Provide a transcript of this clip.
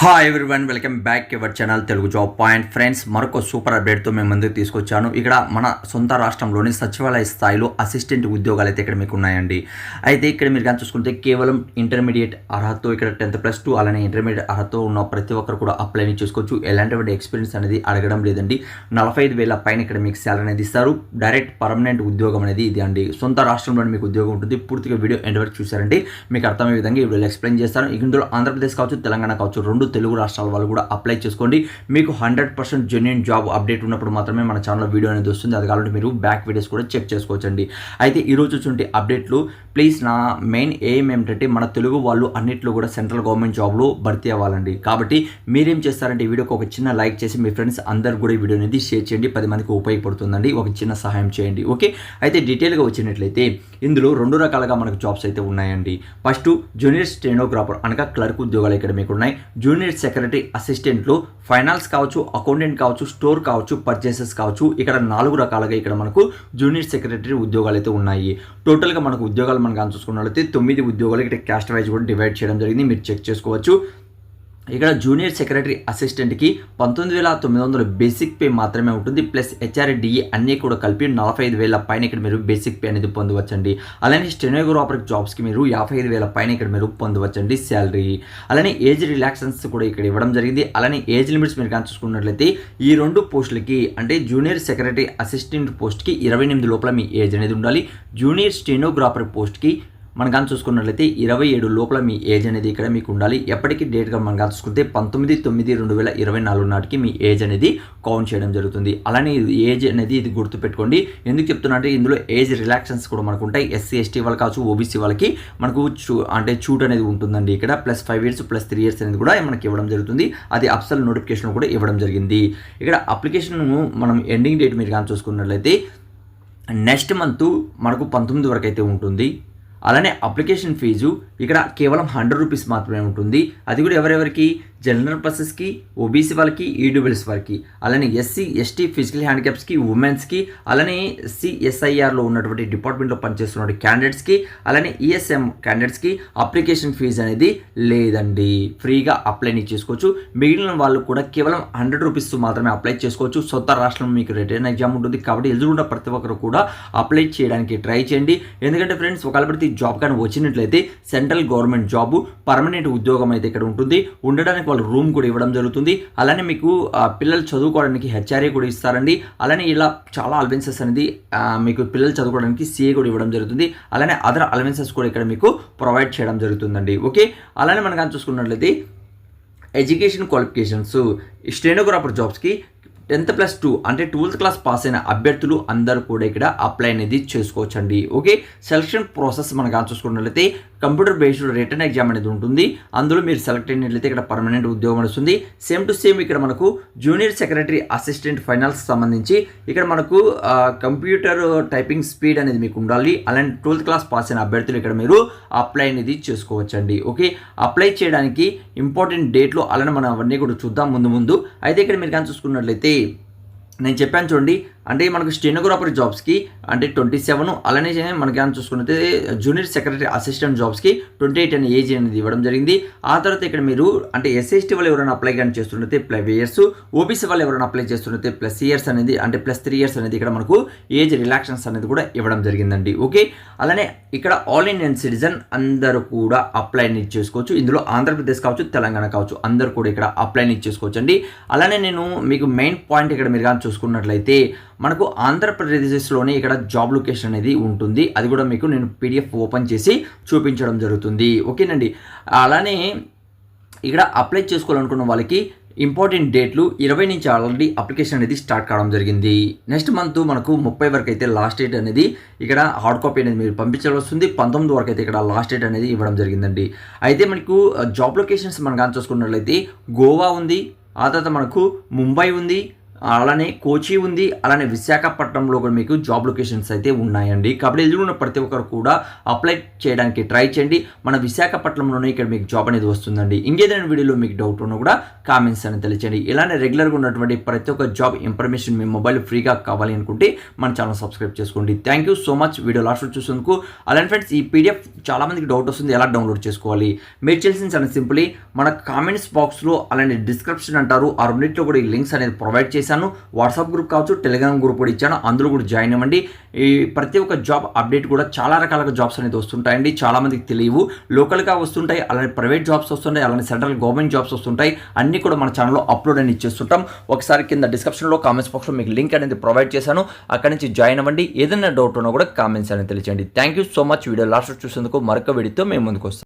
Hi one welcome back your channel Telugu job point friends మరొక super అప్డేట్తో మేము ముందుకు తీసుకొచ్చాను. ఇక్కడ మన సొంత రాష్ట్రంలోని సచివాలయ స్థాయిలో అసిస్టెంట్ ఉద్యోగాలు అయితే ఇక్కడ మీకు ఉన్నాయండి అయితే ఇక్కడ మీరు కానీ చూసుకుంటే కేవలం ఇంటర్మీడియట్ అర్హతతో ఇక్కడ టెన్త్ ప్లస్ టూ అలానే ఇంటర్మీడియట్ అర్హతతో ఉన్న ప్రతి ఒక్కరు కూడా అప్లై చేసుకోవచ్చు. ఎలాంటి ఎక్స్పీరియన్స్ అనేది అడగడం లేదండి. నలభై ఐదు వేల పైన ఇక్కడ మీకు శాలరీ అనేది ఇస్తారు. డైరెక్ట్ పర్మనెంట్ ఉద్యోగం అనేది ఇది అండి. సొంత రాష్ట్రంలో మీకు ఉద్యోగం ఉంటుంది. పూర్తిగా వీడియో ఎండ్ వరకు చూసారంటే మీకు అర్థమయ్యే విధంగా ఈ వీడియోలో ఎక్స్ప్లెయిన్ చేస్తాను. ఇందులో ఆంధ్రప్రదేశ్ కావచ్చు తెలంగాణ కావచ్చు రెండు తెలుగు రాష్ట్రాల వాళ్ళు కూడా అప్లై చేసుకోండి. మీకు hundred percent genuine job update ఉన్నప్పుడు మాత్రమే మన ఛానల్లో వీడియో అనేది వస్తుంది. అది కాబట్టి మీరు బ్యాక్ వీడియోస్ కూడా చెక్ చేసుకోవచ్చండి. అయితే ఈరోజు వచ్చే అప్డేట్లు ప్లీజ్ నా మెయిన్ ఎయిమ్ ఏమిటంటే మన తెలుగు వాళ్ళు అన్నిట్లో కూడా సెంట్రల్ గవర్నమెంట్ జాబ్లో భర్తీ అవ్వాలండి. కాబట్టి మీరేం చేస్తారంటే ఈ వీడియోకి ఒక చిన్న లైక్ చేసి మీ ఫ్రెండ్స్ అందరు కూడా ఈ వీడియో అనేది షేర్ చేయండి. పది మందికి ఉపయోగపడుతుందండి. ఒక చిన్న సహాయం చేయండి. ఓకే? అయితే డీటెయిల్గా వచ్చినట్లయితే ఇందులో రెండు రకాలుగా మనకు జాబ్స్ అయితే ఉన్నాయండి. ఫస్ట్ జూనియర్ స్టెనోగ్రాఫర్ అనగా క్లర్క్ ఉద్యోగాలు ఇక్కడ మీకు ఉన్నాయి. జూనియర్ సెక్రటరీ అసిస్టెంట్లు ఫైనాన్స్ కావచ్చు అకౌంటెంట్ కావచ్చు స్టోర్ కావచ్చు పర్చేసెస్ కావచ్చు ఇక్కడ నాలుగు రకాలుగా ఇక్కడ మనకు జూనియర్ సెక్రటరీ ఉద్యోగాలు అయితే ఉన్నాయి. టోటల్గా మనకు ఉద్యోగాలు మనం కానీ చూసుకున్నట్లయితే తొమ్మిది ఉద్యోగాలు ఇక్కడ క్యాస్ట్ వైజ్ కూడా డివైడ్ చేయడం జరిగింది. మీరు చెక్ చేసుకోవచ్చు. ఇక్కడ జూనియర్ సెక్రటరీ అసిస్టెంట్కి పంతొమ్మిది వేల తొమ్మిది వందల బేసిక్ పే మాత్రమే ఉంటుంది. ప్లస్ హెచ్ఆర్డిఈ అన్నీ కూడా కలిపి నలభై ఐదు వేల పైన ఇక్కడ మీరు బేసిక్ పే అనేది పొందవచ్చండి. అలానే స్టెనోగ్రాఫర్ జాబ్స్కి మీరు యాభై ఐదు వేల పైన ఇక్కడ మీరు పొందవచ్చండి శాలరీ. అలానే ఏజ్ రిలాక్సన్స్ కూడా ఇక్కడ ఇవ్వడం జరిగింది. అలానే ఏజ్ లిమిట్స్ మీరు కానీ చూసుకున్నట్లయితే ఈ రెండు పోస్టులకి అంటే జూనియర్ సెక్రటరీ అసిస్టెంట్ పోస్ట్కి ఇరవై ఎనిమిది లోపల మీ ఏజ్ అనేది ఉండాలి. జూనియర్ స్టెనోగ్రాఫర్ పోస్ట్కి మనం కానీ చూసుకున్నట్లయితే ఇరవై ఏడు లోపల మీ ఏజ్ అనేది ఇక్కడ మీకు ఉండాలి. ఎప్పటికీ డేట్గా మనం కానీ చూసుకుంటే పంతొమ్మిది తొమ్మిది రెండు వేల ఇరవై నాలుగు నాటికి మీ ఏజ్ అనేది కౌంట్ చేయడం జరుగుతుంది. అలానే ఏజ్ అనేది ఇది గుర్తుపెట్టుకోండి. ఎందుకు చెప్తున్నా అంటే ఇందులో ఏజ్ రిలాక్సెన్స్ కూడా మనకు ఉంటాయి. ఎస్సీ ఎస్టీ వాళ్ళకి కావచ్చు ఓబీసీ వాళ్ళకి మనకు చూ అంటే చూట్ అనేది ఉంటుందండి ఇక్కడ. Plus five years plus three years అనేది కూడా మనకి ఇవ్వడం జరుగుతుంది. అది అప్సల్ నోటిఫికేషన్ కూడా ఇవ్వడం జరిగింది. ఇక్కడ అప్లికేషన్ మనం ఎండింగ్ డేట్ మీరు కానీ చూసుకున్నట్లయితే నెక్స్ట్ మంత్ మనకు పంతొమ్మిది వరకు అయితే ఉంటుంది. అలానే అప్లికేషన్ ఫీజు ఇక్కడ కేవలం హండ్రెడ్ రూపీస్ మాత్రమే ఉంటుంది. అది కూడా ఎవరెవరికి? జనరల్ పర్సన్స్కి ఓబీసీ వాళ్ళకి ఈడబ్ల్యూఎస్ వాళ్ళకి అలానే ఎస్సీ ఎస్టీ ఫిజికల్ హ్యాండిక్యాప్స్కి ఉమెన్స్కి అలానే సిఎస్ఐఆర్లో ఉన్నటువంటి డిపార్ట్మెంట్లో పనిచేస్తున్న క్యాండిడేట్స్కి అలానే ఈఎస్ఎం క్యాండిడేట్స్కి అప్లికేషన్ ఫీజు అనేది లేదండి. ఫ్రీగా అప్లై చేసుకోవచ్చు. మిగిలిన వాళ్ళు కూడా కేవలం హండ్రెడ్ రూపీస్ మాత్రమే అప్లై చేసుకోవచ్చు. సొంత రాష్ట్రంలో మీకు రిటర్న్ ఎగ్జామ్ ఉంటుంది. కాబట్టి ఎదురున్న ప్రతి ఒక్కరు కూడా అప్లై చేయడానికి ట్రై చేయండి. ఎందుకంటే ఫ్రెండ్స్ ఒకవేళ ప్రతి జాబ్ కానీ వచ్చినట్లయితే సెంట్రల్ గవర్నమెంట్ జాబ్ పర్మనెంట్ ఉద్యోగం అయితే ఇక్కడ ఉంటుంది. ఉండడానికి వాళ్ళు రూమ్ కూడా ఇవ్వడం జరుగుతుంది. అలానే మీకు పిల్లలు చదువుకోవడానికి హెచ్ఆర్ఏ కూడా ఇస్తారండి. అలానే ఇలా చాలా అలవెన్సెస్ అనేది మీకు పిల్లలు చదువుకోవడానికి సిఏ కూడా ఇవ్వడం జరుగుతుంది. అలానే అదర్ అలవెన్సెస్ కూడా ఇక్కడ మీకు ప్రొవైడ్ చేయడం జరుగుతుందండి. ఓకే? అలానే మనం కానీ చూసుకున్నట్లయితే ఎడ్యుకేషన్ క్వాలిఫికేషన్స్ స్టెనోగ్రాఫర్ జాబ్స్కి టెన్త్ ప్లస్ టూ అంటే ట్వెల్త్ క్లాస్ పాస్ అయిన అభ్యర్థులు అందరూ కూడా ఇక్కడ అప్లై అనేది చేసుకోవచ్చండి. ఓకే? సెలక్షన్ ప్రాసెస్ మనం కానీ చూసుకున్నట్లయితే కంప్యూటర్ బేస్డ్ రిటర్న్ ఎగ్జామ్ అనేది ఉంటుంది. అందులో మీరు సెలెక్ట్ అయినట్లయితే ఇక్కడ పర్మనెంట్ ఉద్యోగం వస్తుంది. సేమ్ టు సేమ్ ఇక్కడ మనకు జూనియర్ సెక్రటరీ అసిస్టెంట్ ఫైనల్స్ సంబంధించి ఇక్కడ మనకు కంప్యూటర్ టైపింగ్ స్పీడ్ అనేది మీకు ఉండాలి. అలాంటి ట్వెల్త్ క్లాస్ పాస్ అయిన అభ్యర్థులు ఇక్కడ మీరు అప్లై అనేది చేసుకోవచ్చండి. ఓకే? అప్లై చేయడానికి ఇంపార్టెంట్ డేట్లు అలానే మనం అవన్నీ కూడా చూద్దాం ముందు ముందు. అయితే ఇక్కడ మీరు కానీ చూసుకున్నట్లయితే నేను చెప్పాను చూడండి అంటే మనకు స్టెనోగ్రాఫర్ జాబ్స్కి అంటే ట్వంటీ సెవెన్ అలానే మనకి ఏమైనా చూసుకున్నట్లయితే జూనియర్ సెక్రటరీ అసిస్టెంట్ జాబ్స్కి ట్వంటీ ఎయిట్ అనే ఏజ్ అనేది ఇవ్వడం జరిగింది. ఆ తర్వాత ఇక్కడ మీరు అంటే ఎస్ఎస్టీ వాళ్ళు ఎవరైనా అప్లై కానీ చేస్తున్నట్లయితే ప్లస్ ఇయర్స్ ఓబీసీ వాళ్ళు ఎవరైనా అప్లై చేస్తున్నట్లయితే ప్లస్ ఇయర్స్ అనేది అంటే ప్లస్ త్రీ ఇయర్స్ అనేది ఇక్కడ మనకు ఏజ్ రిలాక్షన్స్ అనేది కూడా ఇవ్వడం జరిగిందండి. ఓకే? అలానే ఇక్కడ ఆల్ ఇండియన్ సిటిజన్ అందరూ కూడా అప్లై చేసుకోవచ్చు. ఇందులో ఆంధ్రప్రదేశ్ కావచ్చు తెలంగాణ కావచ్చు అందరూ కూడా ఇక్కడ అప్లై చేసుకోవచ్చు అండి అలానే నేను మీకు మెయిన్ పాయింట్ ఇక్కడ మీరు కానీ చూసుకున్నట్లయితే మనకు ఆంధ్రప్రదేశ్లోనే ఇక్కడ జాబ్ లొకేషన్ అనేది ఉంటుంది. అది కూడా మీకు నేను పీడిఎఫ్ ఓపెన్ చేసి చూపించడం జరుగుతుంది. ఓకేనండి? అలానే ఇక్కడ అప్లై చేసుకోవాలనుకున్న వాళ్ళకి ఇంపార్టెంట్ డేట్లు ఇరవై నుంచి ఆల్రెడీ అప్లికేషన్ అనేది స్టార్ట్ కావడం జరిగింది. నెక్స్ట్ మంత్ మనకు ముప్పై వరకు అయితే లాస్ట్ డేట్ అనేది ఇక్కడ హార్డ్ కాపీ అనేది మీరు పంపించాల్సి వస్తుంది. పంతొమ్మిది వరకు అయితే ఇక్కడ లాస్ట్ డేట్ అనేది ఇవ్వడం జరిగిందండి. అయితే మనకు జాబ్ లొకేషన్స్ మనం కానీ చూసుకున్నట్లయితే గోవా ఉంది ఆ తర్వాత మనకు ముంబై ఉంది అలానే కోచి ఉంది అలానే విశాఖపట్నంలో కూడా మీకు జాబ్ లొకేషన్స్ అయితే ఉన్నాయండి. కాబట్టి ఎదురున్న ప్రతి ఒక్కరు కూడా అప్లై చేయడానికి ట్రై చేయండి. మన విశాఖపట్నంలోనే ఇక్కడ మీకు జాబ్ అనేది వస్తుందండి. ఇంకేదైనా వీడియోలో మీకు డౌట్ ఉన్నా కూడా కామెంట్స్ అని తెలియచేయండి. ఇలానే రెగ్యులర్గా ఉన్నటువంటి ప్రతి ఒక్క జాబ్ ఇన్ఫర్మేషన్ మీ మొబైల్ ఫ్రీగా కావాలి అనుకుంటే మన ఛానల్ సబ్స్క్రైబ్ చేసుకోండి. Thank you so much video last చూసేందుకు అలానే ఫ్రెండ్స్ ఈ పీడిఎఫ్ చాలామందికి డౌట్ వస్తుంది ఎలా డౌన్లోడ్ చేసుకోవాలి? మీరు చేసిన చాలా సింపుల్లీ మన కామెంట్స్ బాక్స్లో అలానే డిస్క్రిప్షన్ అంటారు. ఆ రెండింటిలో కూడా ఈ లింక్స్ అనేది ప్రొవైడ్ చేసి చేశాను వాట్సాప్ గ్రూప్ కావచ్చు టెలిగ్రామ్ గ్రూప్ కూడా ఇచ్చాను. అందులో కూడా జాయిన్ అవ్వండి. ఈ ప్రతి ఒక్క జాబ్ అప్డేట్ కూడా చాలా రకాల జాబ్స్ అనేది వస్తుంటాయండి. చాలామందికి తెలియవు. లోకల్గా వస్తుంటాయి అలానే ప్రైవేట్ జాబ్స్ వస్తుంటాయి అలానే సెంట్రల్ గవర్నమెంట్ జాబ్స్ వస్తుంటాయి. అన్నీ కూడా మన ఛానల్లో అప్లోడ్ అని ఇచ్చేస్తుంటాం. ఒకసారి కింద డిస్క్రిప్షన్లో కామెంట్స్ బాక్స్లో మీకు లింక్ అనేది ప్రొవైడ్ చేశాను. అక్కడి నుంచి జాయిన్ అవ్వండి. ఏదైనా డౌట్ ఉన్నా కూడా కామెంట్స్ అనేది తెలియచేయండి. Thank you so much video last చూసేందుకు మరొక వీడియోతో మేము ముందుకు వస్తాం.